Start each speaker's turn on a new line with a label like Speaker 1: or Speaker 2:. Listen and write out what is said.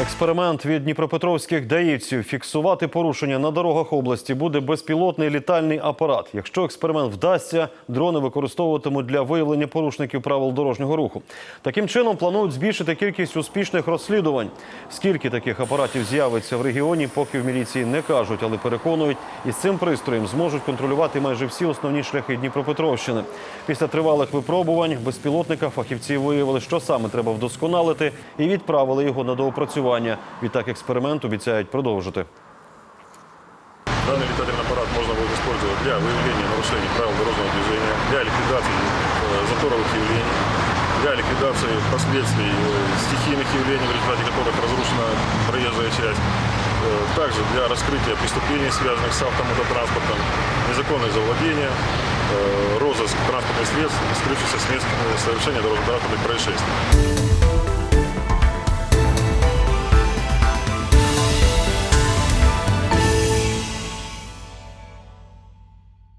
Speaker 1: експеримент від дніпропетровських даївців. Фіксувати порушення на дорогах області буде безпілотний літальний апарат. Якщо експеримент вдасться, дрони використовуватимуть для виявлення порушників правил дорожнього руху. Таким чином планують збільшити кількість успішних розслідувань. Скільки таких апаратів з'явиться в регіоні, поки в міліції не кажуть, але переконують, із цим пристроєм зможуть контролювати майже всі основні шляхи Дніпропетровщини. Після тривалих випробувань безпілотника фахівці виявили, що саме треба вдосконалити, і відправили його на доопрацювання Відтак експеримент обіцяють продовжити.
Speaker 2: Данный летательный аппарат можно будет использовать для выявления нарушений правил дорожного движения, для ликвидации э, заторовых явлений, для ликвидации последствий э, стихийных явлений, в результате которых разрушена проезжая часть, Э, также для раскрытия преступлений, связанных с автомототранспортом, незаконное завладение, э, розыск транспортных средств, скрывшихся с мест э, совершения дорожно-транспортных происшествий.